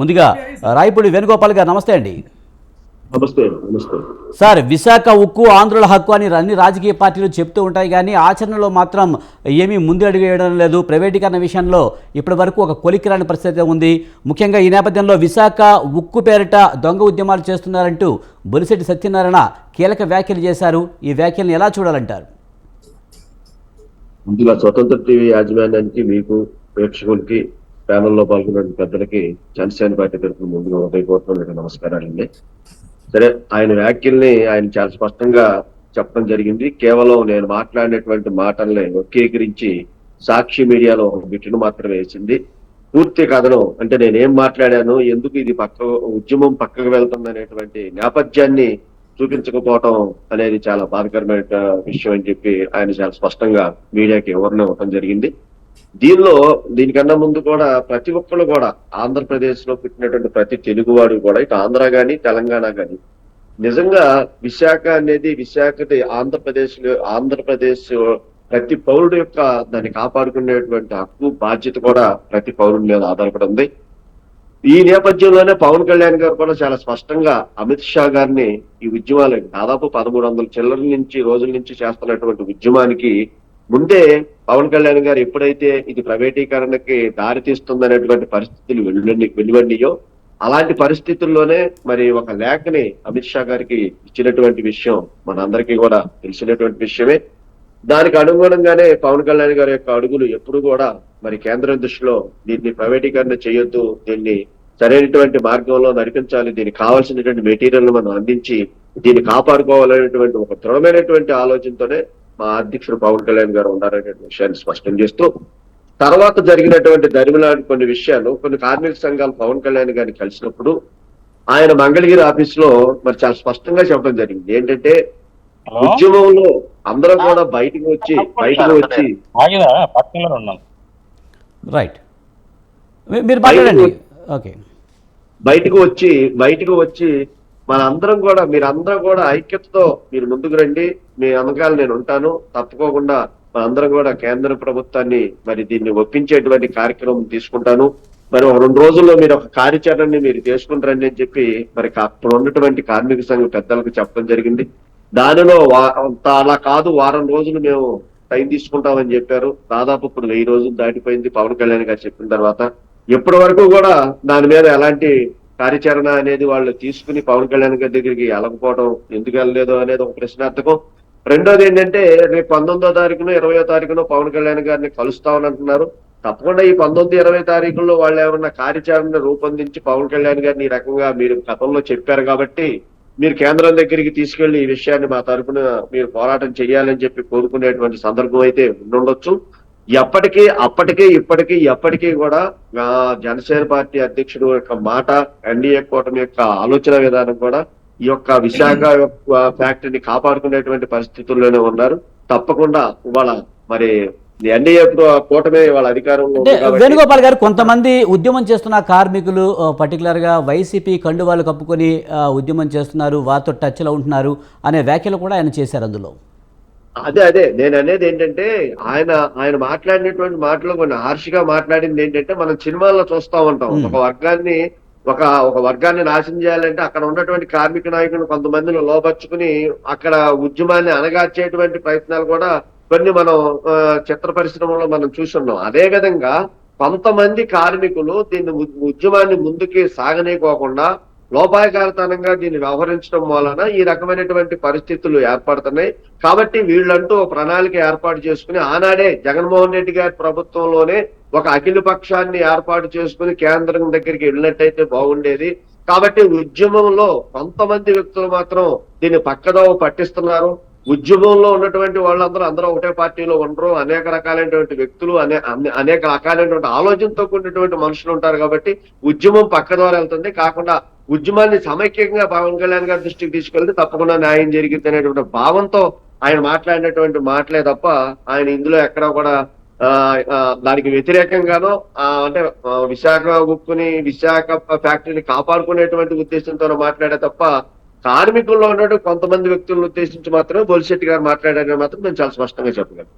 ముందుగా రాయపూడి వేణుగోపాల్ గారు నమస్తే అండి. నమస్తే నమస్తే. సార్ విశాఖ ఉక్కు ఆంధ్రుల హక్కు అని అన్ని రాజకీయ పార్టీలు చెప్తూ ఉంటాయి కానీ ఆచరణలో మాత్రం ఏమీ ముందు అడుగు వేయడం లేదు. ప్రైవేటీకరణ విషయంలో ఇప్పటి వరకు ఒక కొలికిరాని పరిస్థితి ఉంది. ముఖ్యంగా ఈ నేపథ్యంలో విశాఖ ఉక్కు పేరిట దొంగ ఉద్యమాలు చేస్తున్నారంటూ బొలిశెట్టి సత్యనారాయణ కీలక వ్యాఖ్యలు చేశారు. ఈ వ్యాఖ్యలను ఎలా చూడాలంటారు? ముందుగా స్వతంత్ర టీవీ యాజమాన్యానికి మీకు ప్రేక్షకులకి ప్యానల్లో పాల్గొన్న పెద్దలకి జనసేన పార్టీ తరఫున ముందుగా ఉదయపూర్వక నమస్కారాలండి. సరే ఆయన వ్యాఖ్యల్ని ఆయన చాలా స్పష్టంగా చెప్పడం జరిగింది. కేవలం నేను మాట్లాడినటువంటి మాటల్ని వక్రీకరించి సాక్షి మీడియాలో ఒక బిట్టును మాత్రమే వేసింది. పూర్తి కథనం అంటే నేనేం మాట్లాడాను ఎందుకు ఇది పక్క ఉద్యమం పక్కకు వెళ్తుంది అనేటువంటి నేపథ్యాన్ని చూపించకపోవటం అనేది చాలా బాధకరమైన విషయం అని చెప్పి ఆయన చాలా స్పష్టంగా మీడియాకి వివరణ ఇవ్వడం జరిగింది. దీనిలో దీనికన్నా ముందు కూడా ప్రతి ఒక్కరు కూడా ఆంధ్రప్రదేశ్లో పుట్టినటువంటి ప్రతి తెలుగువాడు కూడా ఇటు ఆంధ్ర గాని తెలంగాణ గాని నిజంగా విశాఖ అనేది విశాఖ ఆంధ్రప్రదేశ్ ఆంధ్రప్రదేశ్ ప్రతి పౌరుడు యొక్క దాన్ని కాపాడుకునేటువంటి హక్కు బాధ్యత కూడా ప్రతి పౌరుడి మీద ఆధారపడి ఉంది. ఈ నేపథ్యంలోనే పవన్ కళ్యాణ్ గారు కూడా చాలా స్పష్టంగా అమిత్ షా గారిని ఈ ఉద్యమాలు దాదాపు పదమూడు వందల చిల్లర నుంచి రోజుల నుంచి చేస్తున్నటువంటి ఉద్యమానికి ముందే పవన్ కళ్యాణ్ గారు ఎప్పుడైతే ఇది ప్రైవేటీకరణకి దారి తీస్తుందనేటువంటి పరిస్థితులు వెలువడి వెలువడియో అలాంటి పరిస్థితుల్లోనే మరి ఒక లేఖని అమిత్ షా గారికి ఇచ్చినటువంటి విషయం మనందరికీ కూడా తెలిసినటువంటి విషయమే. దానికి అనుగుణంగానే పవన్ కళ్యాణ్ గారి యొక్క అడుగులు ఎప్పుడు కూడా మరి కేంద్రం దృష్టిలో దీన్ని ప్రైవేటీకరణ చేయొద్దు దీన్ని సరైనటువంటి మార్గంలో నడిపించాలి దీనికి కావాల్సినటువంటి మెటీరియల్ మనం అందించి దీన్ని కాపాడుకోవాలనేటువంటి ఒక దృఢమైనటువంటి ఆలోచనతోనే మా అధ్యక్షుడు పవన్ కళ్యాణ్ గారు ఉన్నారనే విషయాన్ని స్పష్టం చేస్తూ తర్వాత జరిగినటువంటి దరిమిలాంటి కొన్ని విషయాలు కొన్ని కార్మిక సంఘాలు పవన్ కళ్యాణ్ గారిని కలిసినప్పుడు ఆయన మంగళగిరి ఆఫీస్లో మరి చాలా స్పష్టంగా చెప్పడం జరిగింది. ఏంటంటే ఉద్యమంలో అందరూ కూడా బయటకు వచ్చి బయటకు వచ్చి రైట్ మీ- మీరు మాట్లాడండి. ఓకే బయటకు వచ్చి బయటకు వచ్చి మన అందరం కూడా మీరందరం కూడా ఐక్యతతో మీరు ముందుకు రండి. మీ అమ్మకాలు నేను ఉంటాను. తప్పుకోకుండా మనందరం కూడా కేంద్ర ప్రభుత్వాన్ని మరి దీన్ని ఒప్పించేటువంటి కార్యక్రమం తీసుకుంటాను. మరి ఒక రెండు రోజుల్లో మీరు ఒక కార్యాచరణని మీరు తీసుకుంటారని అని చెప్పి మరి అప్పుడు ఉన్నటువంటి కార్మిక సంఘ పెద్దలకు చెప్పడం జరిగింది. దానిలో వా- అలా కాదు. వారం రోజులు మేము టైం తీసుకుంటామని చెప్పారు. దాదాపు ఇప్పుడు వెయ్యి రోజులు దాటిపోయింది పవన్ కళ్యాణ్ గారు చెప్పిన తర్వాత. ఇప్పటి వరకు కూడా దాని మీద ఎలాంటి కార్యాచరణ అనేది వాళ్ళు తీసుకుని పవన్ కళ్యాణ్ గారి దగ్గరికి వెళ్ళకపోవడం ఎందుకు వెళ్ళలేదు అనేది ఒక ప్రశ్నార్థకం. రెండోది ఏంటంటే రేపు పంతొమ్మిదో తారీఖున ఇరవయో తారీఖున పవన్ కళ్యాణ్ గారిని కలుస్తామని అంటున్నారు. తప్పకుండా ఈ పంతొమ్మిది ఇరవై తారీఖుల్లో వాళ్ళు ఏమన్నా కార్యాచరణ రూపొందించి పవన్ కళ్యాణ్ గారిని ఈ రకంగా మీరు గతంలో చెప్పారు కాబట్టి మీరు కేంద్రం దగ్గరికి తీసుకెళ్ళి ఈ విషయాన్ని మా తరపున మీరు పోరాటం చేయాలని చెప్పి కోరుకునేటువంటి సందర్భం అయితే ఉండొచ్చు. ఎప్పటికీ అప్పటికే ఇప్పటికీ ఎప్పటికీ కూడా జనసేన పార్టీ అధ్యక్షుడు యొక్క మాట ఎన్డీఏ కూటమి యొక్క ఆలోచన విధానం కూడా ఈ యొక్క విశాఖ యొక్క ఫ్యాక్టరీని కాపాడుకునేటువంటి పరిస్థితుల్లోనే ఉన్నారు. తప్పకుండా ఇవాళ మరి వాళ్ళ వేణుగోపాల్ గారు కొంతమంది ఉద్యమం చేస్తున్న కార్మికులు ఆ, పర్టికులర్గా వైసీపీ కండువాలు కప్పుకొని ఉద్యమం చేస్తున్నారు వారితో టచ్లో ఉంటున్నారు అనే వ్యాఖ్యలు కూడా ఆయన చేశారు అందులో. అదే అదే. నేను అనేది ఏంటంటే ఆయన ఆయన మాట్లాడినటువంటి మాటలు కొన్ని హార్ష్గా మాట్లాడింది ఏంటంటే మనం సినిమాల్లో చూస్తా ఉంటాం. ఒక వర్గాన్ని ఒక ఒక వర్గాన్ని నాశనం చేయాలంటే అక్కడ ఉన్నటువంటి కార్మిక నాయకులు కొంతమందిని లోపరుచుకుని అక్కడ ఉద్యమాన్ని అణగార్చేటువంటి ప్రయత్నాలు కూడా కొన్ని మనం చిత్ర పరిశ్రమలో మనం చూస్తున్నాం అదే విధంగా కొంతమంది కార్మికులు దీన్ని ఉద్యమాన్ని ముందుకి సాగనీయకోకుండా లోపాయకారతనంగా దీన్ని వ్యవహరించడం వలన ఈ రకమైనటువంటి పరిస్థితులు ఏర్పడుతున్నాయి. కాబట్టి వీళ్ళంటూ ఒక ప్రణాళిక ఏర్పాటు చేసుకుని ఆనాడే జగన్మోహన్ రెడ్డి గారి ప్రభుత్వంలోనే ఒక అఖిల పక్షాన్ని ఏర్పాటు చేసుకుని కేంద్రం దగ్గరికి వెళ్ళినట్టయితే బాగుండేది. కాబట్టి ఉద్యమంలో కొంతమంది వ్యక్తులు మాత్రం దీన్ని పక్కదోవ పట్టిస్తున్నారు. ఉద్యమంలో ఉన్నటువంటి వాళ్ళందరూ అందరూ ఒకటే పార్టీలో ఉండరు. అనేక రకాలైనటువంటి వ్యక్తులు అనే అనేక రకాలైనటువంటి ఆలోచనతో కూడినటువంటి మనుషులు ఉంటారు కాబట్టి ఉద్యమం పక్క ద్వారా వెళ్తుంది. కాకుండా ఉద్యమాన్ని సమైక్యంగా పవన్ కళ్యాణ్ గారి దృష్టికి తీసుకెళ్తే తప్పకుండా న్యాయం జరిగింది అనేటువంటి భావంతో ఆయన మాట్లాడినటువంటి మాటలే తప్ప ఆయన ఇందులో ఎక్కడా కూడా దానికి వ్యతిరేకంగానో ఆ, అంటే విశాఖ ఉక్కుని విశాఖ ఫ్యాక్టరీని కాపాడుకునేటువంటి ఉద్దేశంతో మాట్లాడే తప్ప కార్మికుల్లో ఉన్నటువంటి కొంతమంది వ్యక్తులను ఉద్దేశించి మాత్రమే బొలిశెట్టి గారు మాట్లాడారని మాత్రం నేను చాలా స్పష్టంగా చెప్పగలం